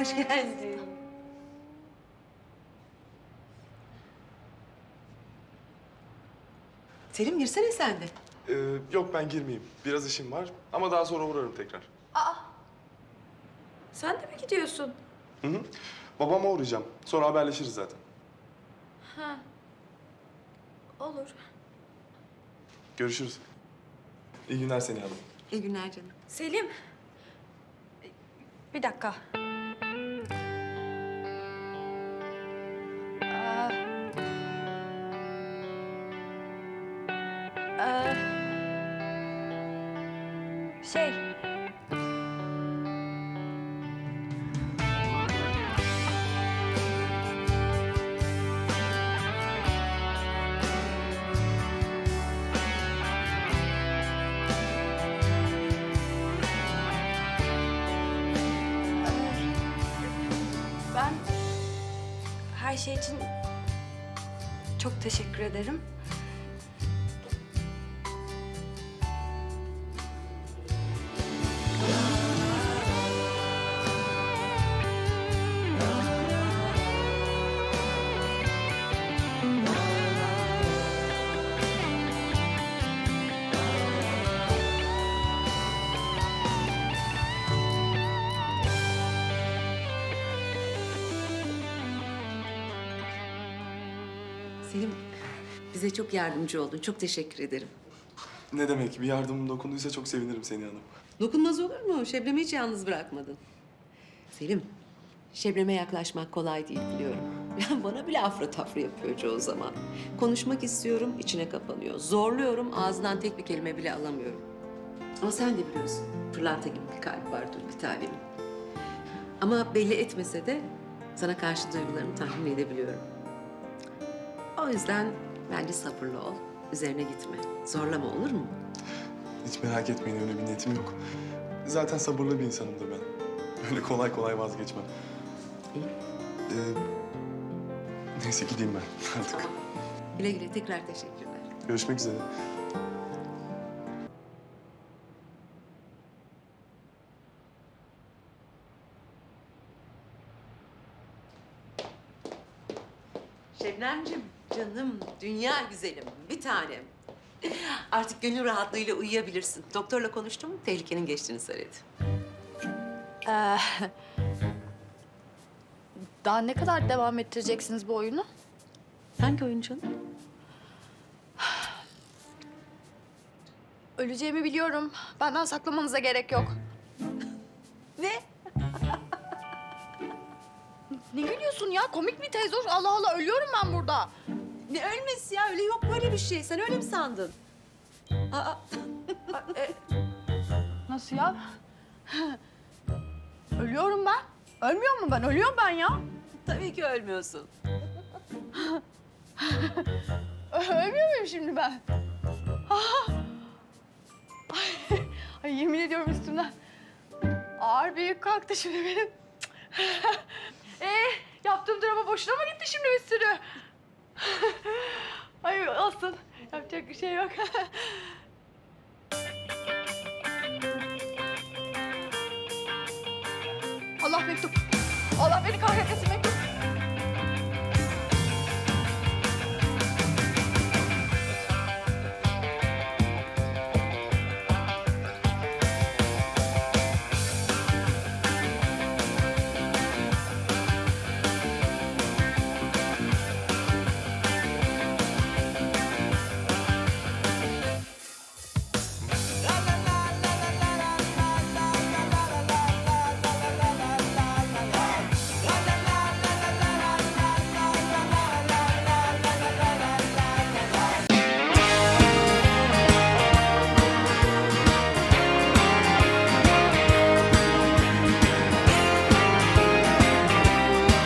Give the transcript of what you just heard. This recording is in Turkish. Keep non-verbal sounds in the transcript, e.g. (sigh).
Hoş geldin. Selim girsene sen de. Ee, yok ben girmeyeyim. Biraz işim var ama daha sonra uğrarım tekrar. Sen de mi gidiyorsun? Hı hı. Babama uğrayacağım. Sonra haberleşiriz zaten. Ha. Olur. Görüşürüz. İyi günler seni Hanım. İyi günler canım. Selim. Bir dakika. Şey. Ben her şey için çok teşekkür ederim. Selim bize çok yardımcı oldun. Çok teşekkür ederim. Ne demek? Bir yardımım dokunduysa çok sevinirim seni Hanım. Dokunmaz olur mu? Şebnem'i hiç yalnız bırakmadın. Selim, Şebnem'e yaklaşmak kolay değil biliyorum. (laughs) Ya bana bile afra tafra yapıyor çoğu zaman. Konuşmak istiyorum, içine kapanıyor. Zorluyorum, ağzından tek bir kelime bile alamıyorum. Ama sen de biliyorsun, pırlanta gibi bir kalp vardır bir tanemin. Ama belli etmese de sana karşı duygularını tahmin edebiliyorum. O yüzden bence sabırlı ol, üzerine gitme. Zorlama olur mu? Hiç merak etmeyin öyle bir niyetim yok. Zaten sabırlı bir insanımdır ben. Öyle kolay kolay vazgeçmem. İyi. Ee, neyse gideyim ben (laughs) artık. Tamam. Güle güle, tekrar teşekkürler. Görüşmek üzere. Şebnemciğim, canım, dünya güzelim, bir tanem. (laughs) Artık gönül rahatlığıyla uyuyabilirsin. Doktorla konuştum, tehlikenin geçtiğini söyledi. Ee, daha ne kadar devam ettireceksiniz bu oyunu? Hangi oyun canım? Öleceğimi biliyorum. Benden saklamanıza gerek yok. Ne gülüyorsun ya? Komik bir teyze. Allah Allah ölüyorum ben burada. Ne ölmesi ya? Öyle yok böyle bir şey. Sen öyle mi sandın? Aa, (laughs) Nasıl ya? (laughs) Ölüyorum ben. Ölmüyor mu ben? Ölüyorum ben ya. tabii ki ölmüyorsun. (laughs) Ölmüyor muyum şimdi ben? Ah! Ay, ay yemin ediyorum üstümden. Ağır bir yük kalktı şimdi benim. ee, yaptığım drama boşuna mı gitti şimdi bir sürü? ay olsun. Yapacak bir şey yok. (laughs) Allah mektup. Allah beni kahretmesin mektup.